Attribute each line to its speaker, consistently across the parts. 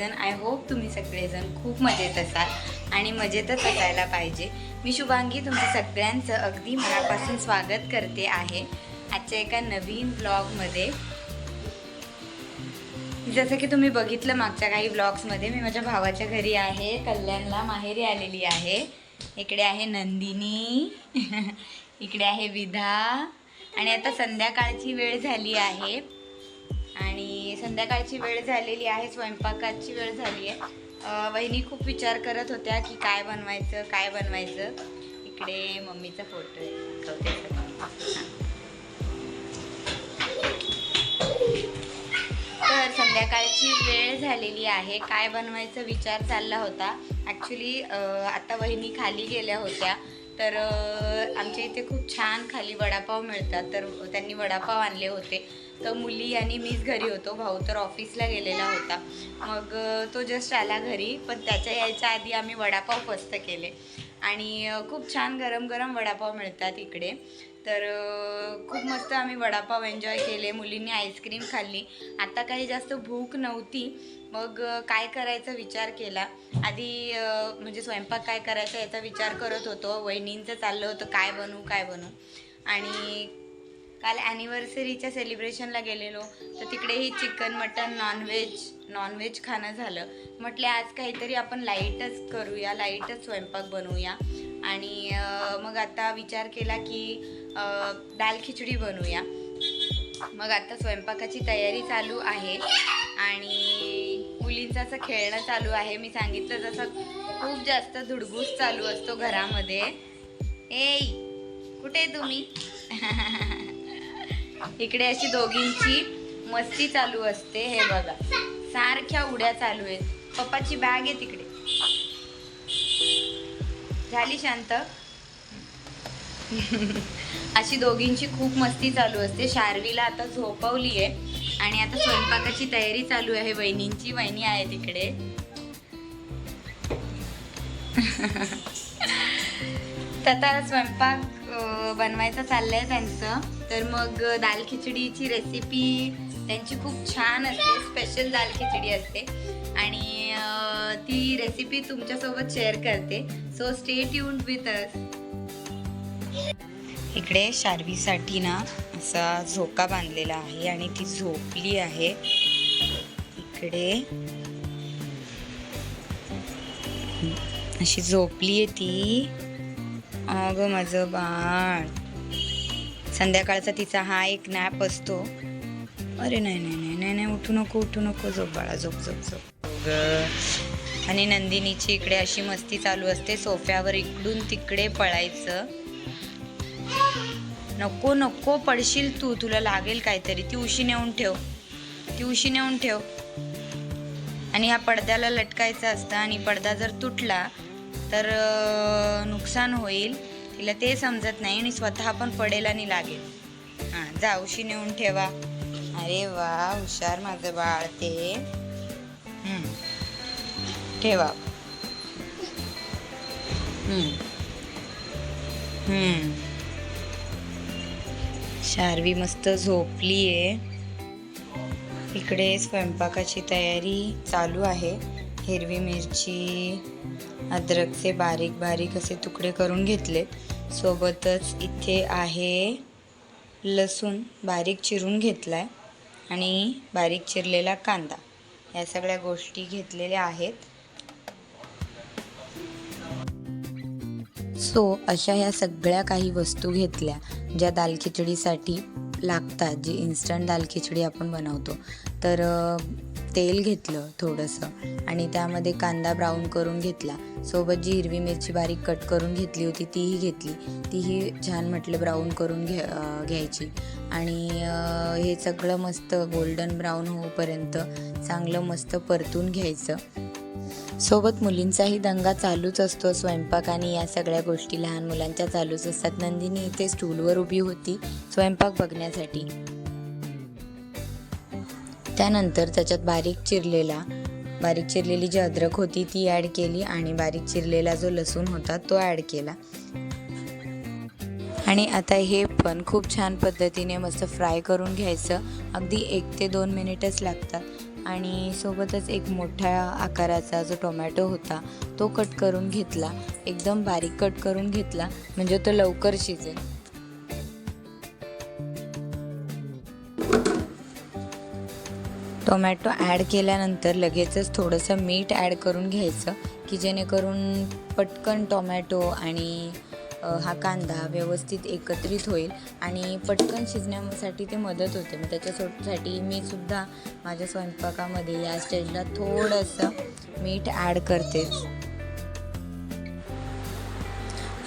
Speaker 1: सगळेजण. I hope तुम्ही सगळेजण खूप मजेत असाल आणि मजेतच असायला पाहिजे. मी शुभांगी तुमचं सगळ्यांचं अगदी मनापासून स्वागत करते आहे. आजच्या एका नवीन ब्लॉगमध्ये जसं की तुम्ही बघितलं मागच्या काही ब्लॉग्समध्ये मी माझ्या भावाच्या घरी आहे कल्याणला माहेरी आलेली आहे. इकडे आहे नंदिनी. इकडे आहे विधा. आणि आता संध्याकाळची वेळ झाली आहे. संध्याकाळची वेळ झालेली आहे स्वयंपाकाची वेळ झाली आहे. वहिनी खूप विचार करत होत्या की काय बनवायचं काय बनवायचं. इकडे मम्मीचा फोटो आहे तर संध्याकाळची वेळ झालेली आहे काय बनवायचा विचार चालला होता. ॲक्च्युली आता वहिनी खाली गेल्या होत्या. तर आमच्या इथे खूप छान खाली वडापाव मिळतात. तर त्यांनी वडापाव आणले होते. तर मुली आणि मीच घरी होतो. भाऊ तर ऑफिसला गेलेला होता. मग तो जस्ट आला घरी. पण त्याच्या यायच्या आधी आम्ही वडापाव फस्त केले. आणि खूप छान गरम गरम वडापाव मिळतात इकडे. तर खूप मस्त आम्ही वडापाव एन्जॉय केले मुलींनी आईस्क्रीम खाल्ली. आता काही जास्त भूक नव्हती. मग काय करायचा विचार केला. आधी म्हणजे स्वयंपाक काय करायचा याचा विचार करत होतो. वहिनींचं चाललं होतं काय बनवू काय बनवू. आणि काल ॲनिव्हर्सरीच्या सेलिब्रेशनला गेलेलो. तर तिकडेही चिकन मटन नॉनव्हेज नॉनव्हेज खाणं झालं. म्हटले आज काहीतरी आपण लाईटच करूया लाईटच स्वयंपाक बनवूया. आणि मग आता विचार केला की दाल खिचडी बनवूया. मग आता स्वयंपाकाची तयारी चालू आहे. आणि मुलींचं असं खेळणं चालू आहे. मी सांगितलं जसं खूप जास्त धुडगूस चालू असतो घरामध्ये. ए कुठे आहे तुम्ही? इकडे अशी दोघींची मस्ती चालू असते. हे बघा सारख्या उड्या चालू आहेत. पप्पाची बॅग आहे तिकडे. झाली शांत? अशी दोघींची खूप मस्ती चालू असते. शार्वीला आता झोपवली आहे आणि आता स्वयंपाकाची तयारी चालू आहे. वहिनींची वहिनी आहे तिकडे. तर आता स्वयंपाक बनवायचा चाललंय त्यांचं. तर मग दाल खिचडीची रेसिपी त्यांची खूप छान असते. स्पेशल दाल खिचडी असते. आणि ती रेसिपी तुमच्यासोबत शेअर करते. So stay tuned with us इकडे शार्वीसाठी ना असा झोका बांधलेला आहे आणि ती झोपली आहे. इकडे. अशी झोपली आहे ती. अग माझं बाळ. संध्याकाळचा तिचा हा एक नॅप असतो. अरे नाही नाही नाही नाही नाही उठू नको उठू नको झोप बाळा झोप झोप झोप. अगं. आणि नंदिनीची इकडे अशी मस्ती चालू असते. सोफ्यावर इकडून तिकडे पळायचं. नको नको पडशील तू. तुला लागेल काहीतरी. ती उशी नेऊन ठेव. ती उशी नेऊन ठेव. आणि ह्या पडद्याला लटकायचं असतं आणि पडदा जर तुटला तर नुकसान होईल. तिला ते समजत नाही आणि स्वतः पण पडेल आणि लागेल. हां जा उशी नेऊन ठेवा. अरे वा हुशार माझं बाळ ते. हम्म. ठेवा. हम्म. शार्वी मस्त झोपली आहे इकडे स्वयंपाकाची तयारी चालू आहे. हिरवी मिरची अद्रकचे बारीक बारीक असे तुकडे करून घेतले. सोबतच इथे आहे लसूण बारीक चिरून घेतला आहे आणि बारीक चिरलेला कांदा. या सगळ्या गोष्टी घेतलेल्या आहेत. सो अशा ह्या सगळ्या काही वस्तू घेतल्या ज्या दाल खिचडीसाठी लागतात जी इन्स्टंट दाल खिचडी आपण बनवतो. तर तेल घेतलं थोडंसं आणि त्यामध्ये कांदा ब्राऊन करून घेतला. सोबत जी हिरवी मिरची बारीक कट करून घेतली होती तीही घेतली. तीही छान म्हटलं ब्राऊन करून घे घ्यायची. आणि हे सगळं मस्त गोल्डन ब्राऊन होईपर्यंत चांगलं मस्त परतून घ्यायचं. सोबत मुलींचाही दंगा चालूच असतो. स्वयंपाक आणि या सगळ्या गोष्टी लहान मुलांच्या चालूच असतात. नंदिनी इथे स्टूलवर उभी होती स्वयंपाक बघण्यासाठी. त्यानंतर त्याच्यात बारीक चिरलेला बारीक चिरलेली जी अद्रक होती ती ॲड केली आणि बारीक चिरलेला जो लसूण होता तो ॲड केला. आणि आता हे पण खूप छान पद्धतीने मस्त फ्राय करून घ्यायचं. अगदी एक ते दोन मिनिटच लागतात. आणि सोबतच एक मोठ्या आकाराचा जो टोमॅटो होता तो कट करून घेतला. एकदम बारीक कट करून घेतला. म्हणजे तो लवकर शिजेल टोमॅटो ॲड केल्यानंतर लगेचच थोडंसं मीठ ॲड करून घ्यायचं की जेणेकरून पटकन टोमॅटो आणि हा कांदा व्यवस्थित एकत्रित होईल आणि पटकन शिजण्यासाठी ते मदत होते. मग त्याच्यासाठी मी सुद्धा माझ्या स्वयंपाकामध्ये या स्टेजला थोडंसं मीठ ॲड करतेच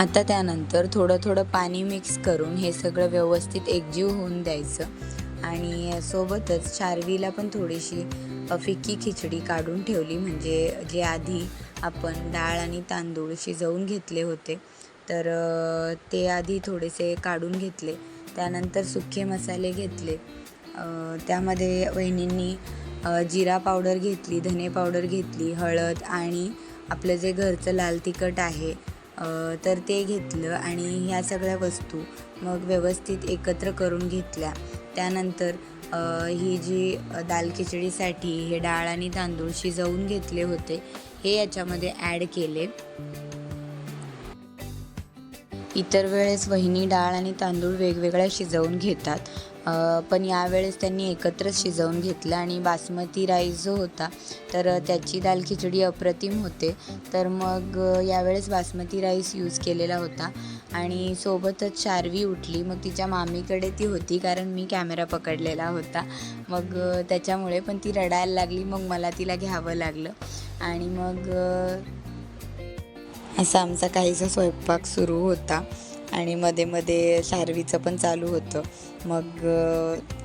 Speaker 1: आता त्यानंतर थोडं थोडं पाणी मिक्स करून हे सगळं व्यवस्थित एकजीव होऊन द्यायचं आणि सोबतच चारवीला पण थोडीशी फिक्की खिचडी काढून ठेवली. म्हणजे जे आधी आपण डाळ आणि तांदूळ शिजवून घेतले होते तर ते आधी थोडेसे काढून घेतले. त्यानंतर सुखे मसाले घेतले. त्यामध्ये वहिनींनी जिरा पावडर घेतली धने पावडर घेतली हळद आणि आपलं जे घरचं लाल तिखट आहे तर ते घेतलं आणि ह्या सगळ्या वस्तू मग व्यवस्थित एकत्र करून घेतल्या. त्यानंतर ही जी दाल खिचडीसाठी हे डाळ आणि तांदूळ शिजवून घेतले होते हे याच्यामध्ये ॲड केले. इतर वेळेस वहिनी डाळ आणि तांदूळ वेगवेगळ्या शिजवून घेतात. पण यावेळेस त्यांनी एकत्रच शिजवून घेतलं आणि बासमती राईस जो होता तर त्याची दाल खिचडी अप्रतिम होते. तर मग यावेळेस बासमती राईस यूज केलेला होता आणि सोबतच शार्वी उठली. मग तिच्या मामीकडे ती होती कारण मी कॅमेरा पकडलेला होता. मग त्याच्यामुळे पण ती रडायला लागली. मग मला तिला घ्यावं लागलं. आणि मग असा आमचा काहीसा स्वयंपाक सुरू होता. आणि मध्ये मध्ये शारवीचं पण चालू होतं. मग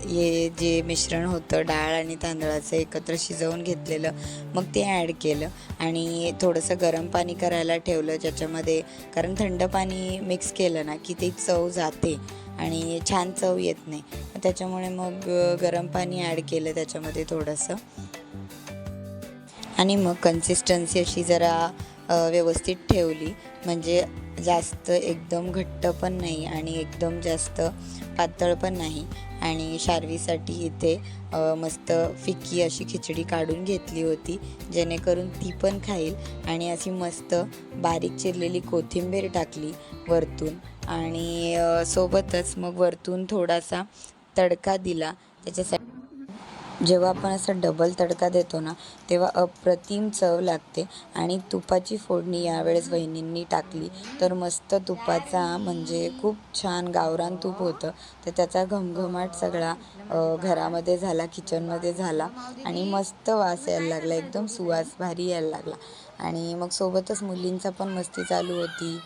Speaker 1: हे जे मिश्रण होतं डाळ आणि तांदळाचं एकत्र शिजवून घेतलेलं मग ते ॲड केलं. आणि थोडंसं गरम पाणी करायला ठेवलं ज्याच्यामध्ये कारण थंड पाणी मिक्स केलं ना की ती चव जाते. आणि छान चव येत नाही. त्याच्यामुळे मग गरम पाणी ॲड केलं त्याच्यामध्ये थोडंसं. आणि मग कन्सिस्टन्सी अशी जरा व्यवस्थित ठेवली. म्हणजे जास्त एकदम घट्ट पण नाही आणि एकदम जास्त पातळ पण नाही. आणि शारवीसाठी इथे मस्त फिक्की अशी खिचडी काढून घेतली होती. जेणेकरून ती पण खाईल. आणि अशी मस्त बारीक चिरलेली कोथिंबीर टाकली वरतून. आणि सोबतच मग वरतून थोडासा तडका दिला. त्याच्यासाठी जेव्हा आपण असा डबल तडका देतो ना तेव्हा अप्रतिम चव लागते. आणि तुपाची फोडणी यावेळेस वहिनींनी टाकली. तर मस्त तुपाचा म्हणजे खूप छान गावरान तूप होतं. तर त्याचा घमघमाट सगळा घरामध्ये झाला किचनमध्ये झाला. आणि मस्त वास यायला लागला. एकदम सुवास भारी यायला लागला. आणि मग सोबतच मुलींचा पण मस्ती चालू होती.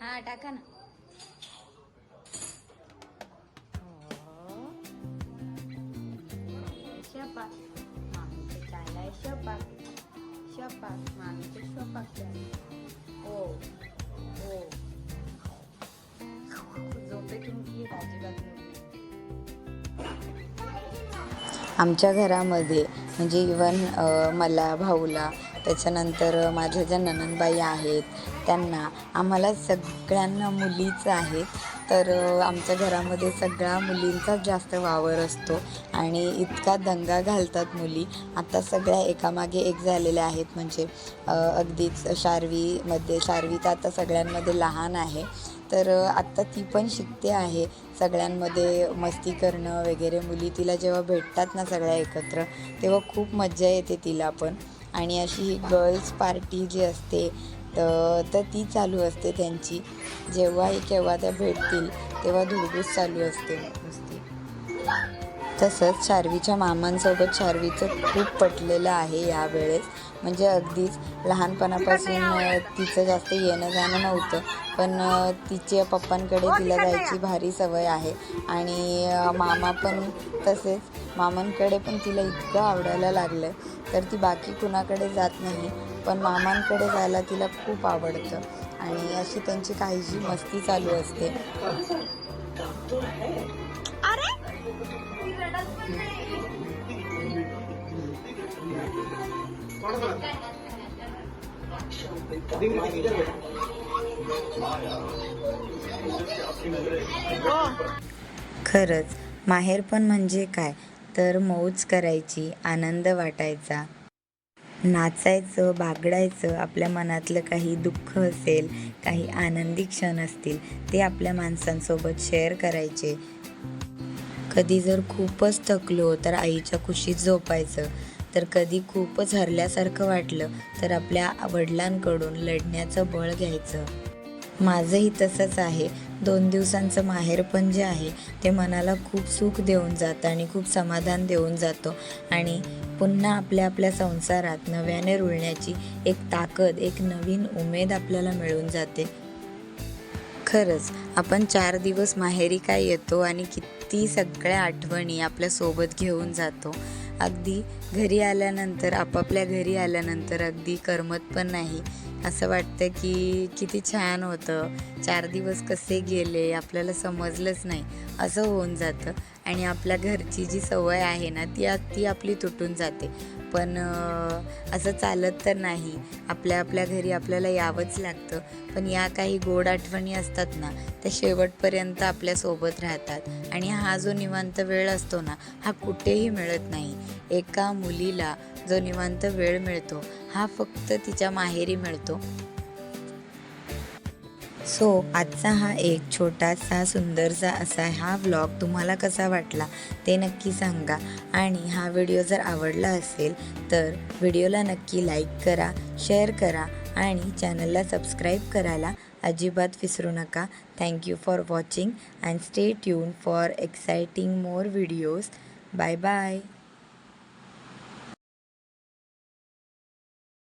Speaker 1: हां टाका ना. शपाक मामीचे चाललाय शपाक शपाक मामीचे शपाक चाललंय ओ हो झोपेतून की अजिबात आमच्या घरामध्ये म्हणजे इवन मला भाऊला त्याच्यानंतर माझ्या ज्या ननंदबाई आहेत त्यांना. आम्हाला सगळ्यांना मुलीच आहे तर आमच्या घरामध्ये सगळ्या मुलींचाच जास्त वावर असतो आणि इतका दंगा घालतात मुली. आता सगळ्या एकामागे एक झालेल्या आहेत. म्हणजे अगदीच शार्वीमध्ये शारवी तर आता सगळ्यांमध्ये लहान आहे. तर आत्ता ती पण शिकते आहे. सगळ्यांमध्ये मस्ती करणं वगैरे. मुली तिला जेव्हा भेटतात ना सगळ्या एकत्र तेव्हा खूप मज्जा येते तिला पण. आणि अशी ही गर्ल्स पार्टी जी असते तर तर ती चालू असते त्यांची. जेव्हाही केव्हा त्या भेटतील तेव्हा धुडगूस चालू असते तसंच शार्वीच्या मामांसोबत शार्वीचं खूप पटलेलं आहे यावेळेस. म्हणजे अगदीच लहानपणापासून तिचं जास्त येणं जाणं नव्हतं. पण तिच्या पप्पांकडे तिला जायची भारी सवय आहे. आणि मामा पण तसेच. मामांकडे पण तिला इतकं आवडायला लागलं. तर ती बाकी कुणाकडे जात नाही. पण मामांकडे जायला तिला खूप आवडतं. आणि अशी त्यांची काहीशी मस्ती चालू असते. खरंच माहेरपण म्हणजे काय? तर मौज करायची आनंद वाटायचा. नाचायचं बागडायचं आपल्या मनातलं काही दुःख असेल काही आनंदी क्षण असतील ते आपल्या माणसांसोबत शेअर करायचे. कधी जर खूपच थकलो तर आईच्या खुशीत झोपायचं. तर कधी खूपच हरल्यासारखं वाटलं तर आपल्या वडिलांकडून लढण्याचं बळ घ्यायचं. माझंही तसंच आहे. दोन दिवसांचं माहेर पण जे आहे ते मनाला खूप सुख देऊन जातं आणि खूप समाधान देऊन जातो. आणि पुन्हा आपल्या आपल्या संसारात नव्याने रुळण्याची एक ताकद एक नवीन उमेद आपल्याला मिळून जाते. खरंच आपण चार दिवस माहेरी काय येतो आणि किती सगळ्या आठवणी आपल्यासोबत घेऊन जातो. अगदी घरी आल्यानंतर आपापल्या घरी आल्यानंतर अगदी करमत पण नाही. असं वाटतं की किती छान होतं. चार दिवस कसे गेले आपल्याला समजलंच नाही. असं होऊन जातं. आणि आपल्या घरची जी सवय आहे ना ती ती आपली तुटून जाते. पण असं चालत तर नाही. आपल्या आपल्या घरी आपल्याला यावंच लागतं. पण या काही गोड आठवणी असतात ना त्या शेवटपर्यंत आपल्यासोबत राहतात. आणि हा जो निवांत वेळ असतो ना हा कुठेही मिळत नाही. एका मुलीला जो निवांत वेळ मिळतो हा फक्त तिच्या माहेरी मिळतो. सो आजचा हा एक छोटासा सुंदरसा असा हा व्लॉग तुम्हाला कसा वाटला ते नक्की सांगा. आणि हा व्हिडिओ जर आवडला असेल तर व्हिडिओला नक्की लाईक करा शेअर करा आणि चॅनलला सबस्क्राईब करायला अजिबात विसरू नका. Thank you for watching and stay tune for exciting more videos bye bye